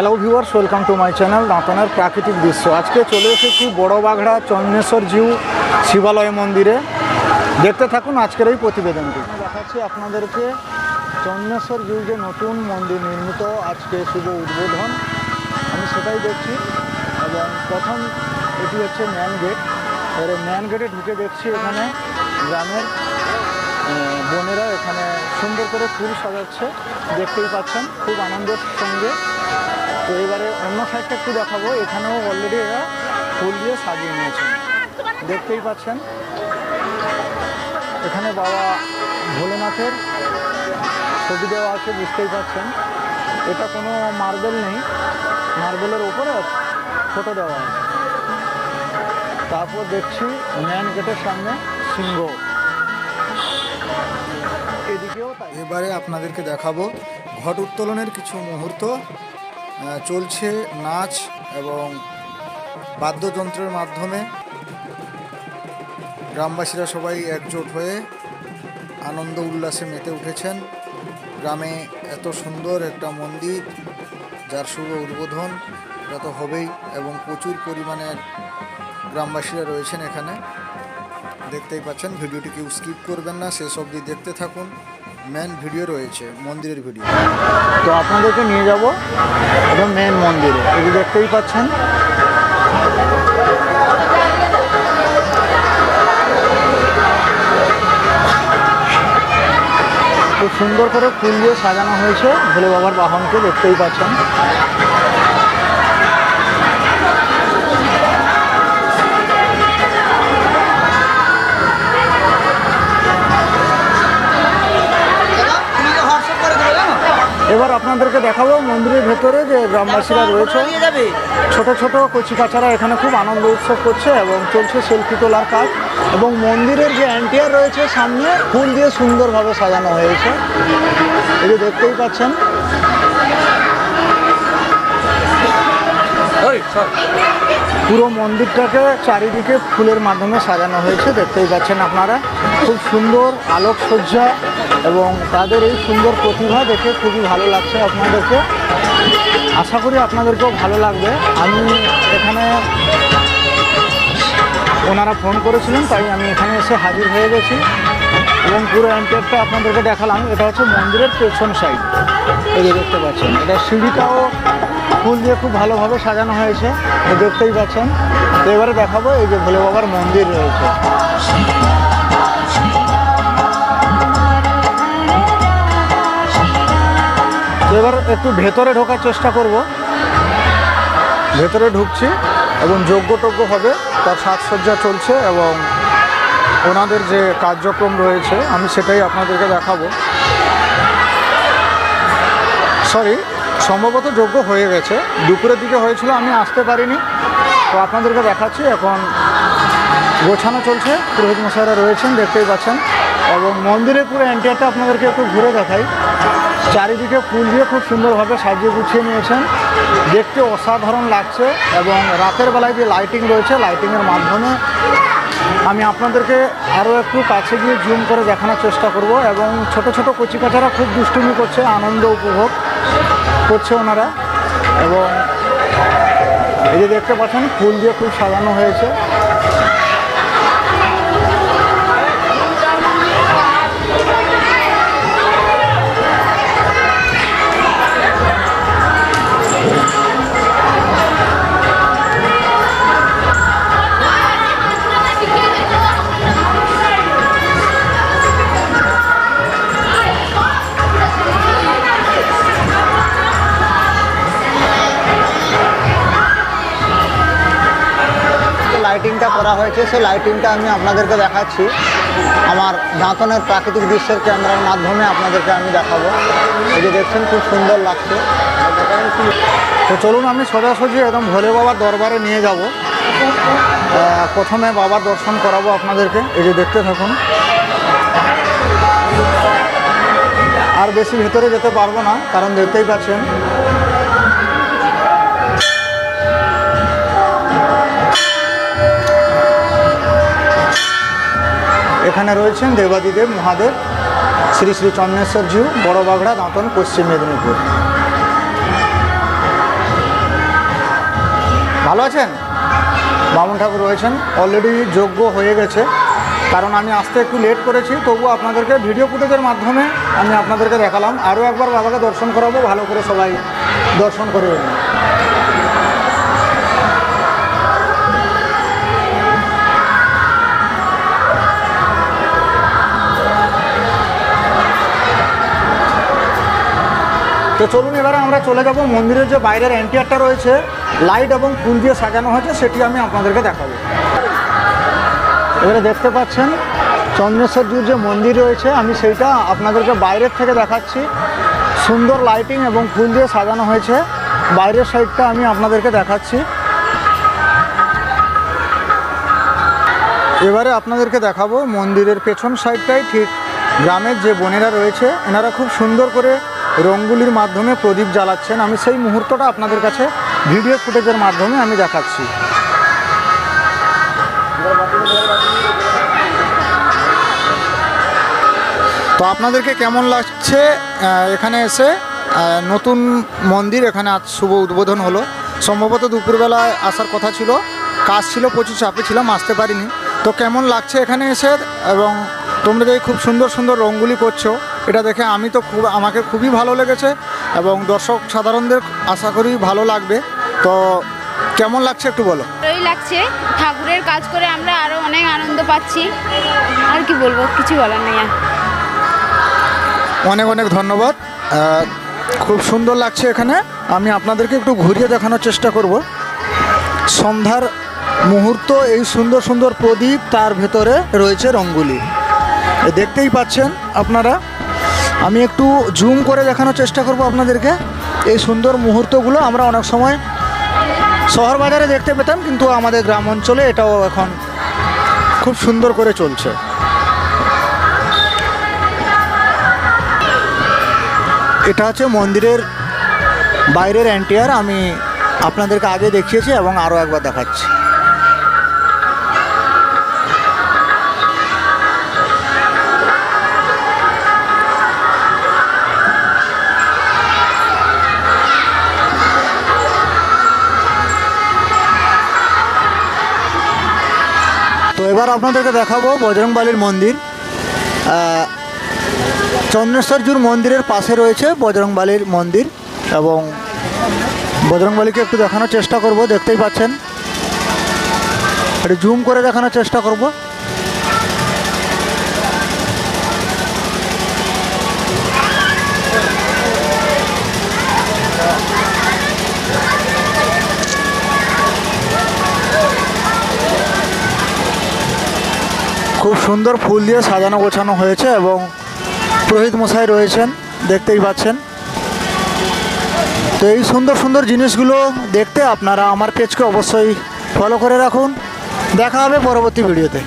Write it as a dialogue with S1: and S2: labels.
S1: Hello viewers welcome to my channel দাঁতনের প্রাকৃতিক দৃশ্য আজকে চলে এসেছি বড় বাঘড়া চন্দ্রেশ্বর জিউ শিবালয় মন্দিরে। দেখতে থাকুন আজকের এই প্রতিবেদনটি। দেখাচ্ছি আপনাদেরকে চন্দ্রেশ্বর জিউ যে নতুন মন্দির নির্মিত আজকে শুভ উদ্বোধন। আমি সেটাই দেখছি। এবং প্রথম এটি হচ্ছে ম্যান গেটের ম্যান গেটে ঢুকে দেখছি এখানে গ্রামের বোনেরা এখানে সুন্দর করে ফুল সাজাচ্ছে। দেখতেই পাচ্ছেন, খুব আনন্দের সঙ্গে। তো এবারে অন্য সাইডটা একটু দেখাবো। এখানেও অলরেডি এরা ফুল দিয়ে সাজিয়ে নিয়েছেন দেখতেই পাচ্ছেন। এখানে বাবা ভোলেনাথের ছবি দেওয়া আছে, বুঝতেই পাচ্ছেন। এটা কোনো মার্বেল নেই। মার্বেলের উপরে ফটো দেওয়া আছে। তারপর দেখছি ম্যান গেটের সামনে সিংহ। এদিকেও এবারে আপনাদেরকে দেখাবো ঘট উত্তোলনের কিছু মুহূর্ত। চলছে নাচ এবং বাদ্যযন্ত্রের মাধ্যমে। গ্রামবাসীরা সবাই একজোট হয়ে আনন্দ উল্লাসে মেতে উঠেছেন। গ্রামে এত সুন্দর একটা মন্দির, যার শুভ উদ্বোধন যত হবেই এবং প্রচুর পরিমাণের গ্রামবাসীরা রয়েছেন এখানে। দেখতেই পাচ্ছেন, ভিডিওটি কেউ স্কিপ করবেন না সেসব দিয়ে দেখতে থাকুন। মেন ভিডিও রয়েছে, মন্দিরের ভিডিও তো আপনাদেরকে নিয়ে যাব, এটা মেন মন্দিরে এগুলো দেখতেই পাচ্ছেন। খুব সুন্দর করে ফুল দিয়ে সাজানো হয়েছে, ভোলে বাবার বাহনকে দেখতেই পাচ্ছেন। আপনাদেরকে দেখাবো মন্দিরের ভেতরে যে গ্রামবাসীরা রয়েছে। ছোট ছোট কচি কাচারা এখানে খুব আনন্দ উৎসব করছে এবং চলছে সেলফি তোলার কাজ। এবং মন্দিরের যে অ্যান্টিয়ার রয়েছে সামনে ফুল দিয়ে সুন্দরভাবে সাজানো হয়েছে। এই যে দেখতেই পাচ্ছেন। পুরো মন্দিরটাকে চারিদিকে ফুলের মাধ্যমে সাজানো হয়েছে দেখতেই পাচ্ছেন আপনারা। খুব সুন্দর আলোকসজ্জা। এবং তাদের এই সুন্দর প্রতিভা দেখে খুবই ভালো লাগছে আপনাদেরকে। আশা করি আপনাদেরকেও ভালো লাগবে। আমি এখানে ওনারা ফোন করেছিলেন, তাই আমি এখানে এসে হাজির হয়ে গেছি এবং পুরো অ্যান্টিয়ারটা আপনাদেরকে দেখালাম। এটা হচ্ছে মন্দিরের পেছন সাইড। এই যে দেখতে পাচ্ছেন, এটা সিঁড়িটাও ফুল দিয়ে খুব ভালোভাবে সাজানো হয়েছে। দেখতেই পাচ্ছেন। এবারে দেখাবো এই যে ভোলে বাবার মন্দির রয়েছে। এবার একটু ভেতরে ঢোকার চেষ্টা করব। ভেতরে ঢুকছি এবং যজ্ঞ টজ্ঞ হবে, তার সাজসজ্জা চলছে এবং ওনাদের যে কার্যক্রম রয়েছে, আমি সেটাই আপনাদেরকে দেখাবো। সরি সম্ভবত যজ্ঞ হয়ে গেছে। দুপুরের দিকে হয়েছিল, আমি আসতে পারিনি। তো আপনাদেরকে দেখাচ্ছি, এখন গোছানো চলছে। পুরোহিত মশাইরা রয়েছেন, দেখতেই পাচ্ছেন। এবং মন্দিরের পুরো এন্টিয়ারটা আপনাদেরকে একটু ঘুরে দেখাই। চারিদিকে ফুল দিয়ে খুব সুন্দরভাবে সাজিয়ে গুছিয়ে নিয়েছেন। দেখতে অসাধারণ লাগছে এবং রাতের বেলায় যে লাইটিং রয়েছে লাইটিংয়ের মাধ্যমে আমি আপনাদেরকে আরও একটু কাছে গিয়ে জুম করে দেখানোর চেষ্টা করব এবং ছোট ছোট কচিকাচারা খুব দুষ্টুমি করছে, আনন্দ উপভোগ করছে ওনারা এবং এই যে দেখতে পাচ্ছেন, ফুল দিয়ে খুব সাজানো হয়েছে। লাইটিংটা করা হয়েছে, সেই লাইটিংটা আমি আপনাদেরকে দেখাচ্ছি। আমার দাঁতনের প্রাকৃতিক দৃশ্যের ক্যামেরার মাধ্যমে আপনাদেরকে আমি দেখাবো। এই যে দেখছেন, খুব সুন্দর লাগছে। তো চলুন, আমি সোজাসুজি একদম ভোলে বাবার দরবারে নিয়ে যাব। প্রথমে বাবার দর্শন করাবো আপনাদেরকে। এই যে দেখতে থাকুন। আর বেশি ভেতরে যেতে পারব না, কারণ দেখতেই পাচ্ছেন। এখানে রয়েছেন দেবাদিদেব মহাদেব, শ্রী শ্রী চন্দ্রেশ্বর জিউ বড় বাগড়া দাঁতন, পশ্চিম মেদিনীপুর। ভালো আছেন? বামন ঠাকুর রয়েছেন। অলরেডি যোগ্য হয়ে গেছে। কারণ আমি আসতে একটু লেট করেছি, তবু আপনাদেরকে ভিডিও ফুটেজের মাধ্যমে আমি আপনাদেরকে দেখালাম। আরও একবার বাবাকে দর্শন করাবো, ভালো করে সবাই দর্শন করে তো চলুন এবারে আমরা চলে যাব। মন্দিরের যে বাইরের এন্টিয়ারটা রয়েছে লাইট এবং ফুল দিয়ে সাজানো হয়েছে, সেটি আমি আপনাদেরকে দেখাবো। এবারে দেখতে পাচ্ছেন, চন্দ্রেশ্বরজির যে মন্দির রয়েছে, আমি সেইটা আপনাদেরকে বাইরের থেকে দেখাচ্ছি। সুন্দর লাইটিং এবং ফুল দিয়ে সাজানো হয়েছে। বাইরের সাইডটা আমি আপনাদেরকে দেখাচ্ছি। এবারে আপনাদেরকে দেখাবো মন্দিরের পেছন সাইডটাই ঠিক গ্রামের যে বোনেরা রয়েছে, এনারা খুব সুন্দর করে রঙ্গুলির মাধ্যমে প্রদীপ জ্বালাচ্ছেন। আমি সেই মুহূর্তটা আপনাদের কাছে ভিডিও ফুটেজের মাধ্যমে আমি দেখাচ্ছি। তো আপনাদেরকে কেমন লাগছে এখানে এসে? নতুন মন্দির এখানে আজ শুভ উদ্বোধন হলো। সম্ভবত দুপুরবেলায় আসার কথা ছিল। কাজ ছিল, প্রচুর চাপে ছিলাম, আসতে পারিনি। তো কেমন লাগছে এখানে এসে? এবং তোমরা যে খুব সুন্দর সুন্দর রঙ্গুলি করছ এটা দেখে আমি তো খুব আমাকে খুবই ভালো লেগেছে এবং দর্শক সাধারণদের আশা করি ভালো লাগবে। তো কেমন লাগছে একটু বলো?
S2: ভালোই লাগছে। ঠাকুরের কাজ করে আমরা আরও অনেক আনন্দ পাচ্ছি। আর কি বলব কিছু বলার নেই
S1: অনেক অনেক ধন্যবাদ। খুব সুন্দর লাগছে এখানে। আমি আপনাদেরকে একটু ঘুরিয়ে দেখানোর চেষ্টা করব। সন্ধ্যার মুহূর্ত এই সুন্দর সুন্দর প্রদীপ তার ভেতরে রয়েছে রঙ্গুলি। দেখতেই পাচ্ছেন আপনারা। আমি একটু জুম করে দেখানোর চেষ্টা করব আপনাদেরকে। এই সুন্দর মুহূর্তগুলো আমরা অনেক সময় শহর বাজারে দেখতে পেতাম, কিন্তু আমাদের গ্রাম অঞ্চলে এটাও এখন খুব সুন্দর করে চলছে। এটা হচ্ছে মন্দিরের বাইরের অ্যান্টিয়ার আমি আপনাদেরকে আগে দেখিয়েছি এবং আরও একবার দেখাচ্ছি। এবার আপনাদেরকে দেখাবো বজরংবালির মন্দির। চন্দ্রেশ্বর চন্দ্রেশ্বরজুর মন্দিরের পাশে রয়েছে বজরংবালির মন্দির এবং বজরংবালিকে একটু দেখানোর চেষ্টা করব, দেখতেই পাচ্ছেন। একটু জুম করে দেখানোর চেষ্টা করব খুব সুন্দর ফুল দিয়ে সাজানো গোছানো হয়েছে এবং পুরোহিত মশাই রয়েছেন, দেখতেই পাচ্ছেন। তো এই সুন্দর সুন্দর জিনিসগুলো দেখতে আপনারা আমার পেজকে অবশ্যই ফলো করে রাখুন। দেখা হবে পরবর্তী ভিডিওতে।